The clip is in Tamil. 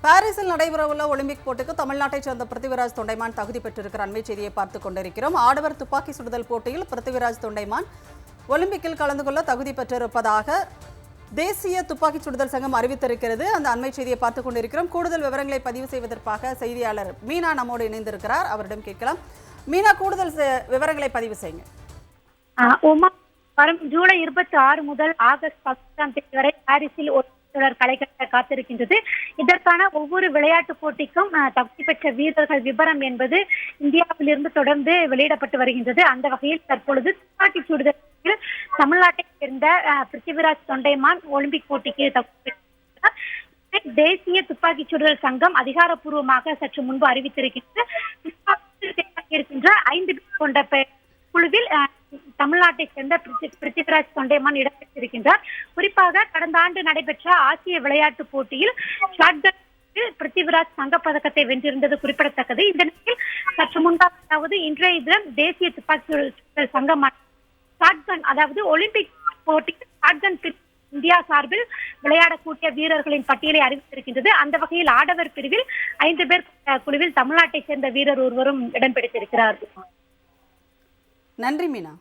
பாரிஸில் நடைபெறவுள்ள ஒலிம்பிக் போட்டிக்கு தமிழ்நாட்டைச் சேர்ந்த பிருத்திவிராஜ் தொண்டைமான் தகுதி பெற்றிருக்கிற அண்மை செய்தியை பார்த்துக் கொண்டிருக்கிறோம். ஆடவர் துப்பாக்கி சுடுதல் போட்டியில் பிருத்திவிராஜ் தொண்டைமான் ஒலிம்பிக்கில் கலந்து கொள்ள தகுதி பெற்றிருப்பதாக தேசிய துப்பாக்கி சுடுதல் சங்கம் அறிவித்திருக்கிறது. அந்த அண்மை செய்தியை பார்த்துக் கொண்டிருக்கிறோம். கூடுதல் விவரங்களை பதிவு செய்வதற்காக செய்தியாளர் மீனா நம்மோடு இணைந்திருக்கிறார். அவரிடம் கேட்கலாம். மீனா கூடுதல் விவரங்களை பதிவு செய்யுங்க. வரும் ஜூலை இருபத்தி ஆறு முதல் ஆகஸ்ட் பத்தாம் தேதி வரை பாரிஸில் ஒரு தொடர் களைகட்ட காத்திருக்கின்றது. இதற்கான ஒவ்வொரு விளையாட்டு போட்டிக்கும் தகுதி பெற்ற வீரர்கள் விவரம் என்பது இந்தியாவிலிருந்து தொடர்ந்து வெளியிடப்பட்டு வருகின்றது. அந்த வகையில் தற்பொழுது துப்பாக்கி சுடுதல் தமிழ்நாட்டைச் சேர்ந்த பிருத்திவிராஜ் தொண்டைமான் ஒலிம்பிக் போட்டிக்கு தகுதி தேசிய துப்பாக்கி சுடுதல் சங்கம் அதிகாரப்பூர்வமாக சற்று முன்பு அறிவித்திருக்கின்றது. இருக்கின்ற ஐந்து பேர் கொண்ட குழுவில் தமிழ்நாட்டை சேர்ந்த பிருத்திவிராஜ் தொண்டைமான் இடம்பெற்றிருக்கின்றார் குறிப்பாக கடந்த ஆண்டு நடைபெற்ற ஆசிய விளையாட்டுப் போட்டியில் ஷாட்கன் பிருத்திவிராஜ் தங்கப்பதக்கத்தை வென்றிருந்தது குறிப்பிடத்தக்கது. இந்த நிலையில் சற்று முன்பாக அதாவது இன்றைய தினம் தேசிய துப்பாக்கி சங்கம் ஷாட்கன் அதாவது ஒலிம்பிக் போட்டியில் ஷாட்கன் இந்தியா சார்பில் விளையாடக்கூடிய வீரர்களின் பட்டியலை அறிவித்திருக்கின்றது. அந்த வகையில் ஆடவர் பிரிவில் ஐந்து பேர் குழுவில் தமிழ்நாட்டை சேர்ந்த வீரர் ஒருவரும் இடம் பிடித்திருக்கிறார் நன்றி மீனா.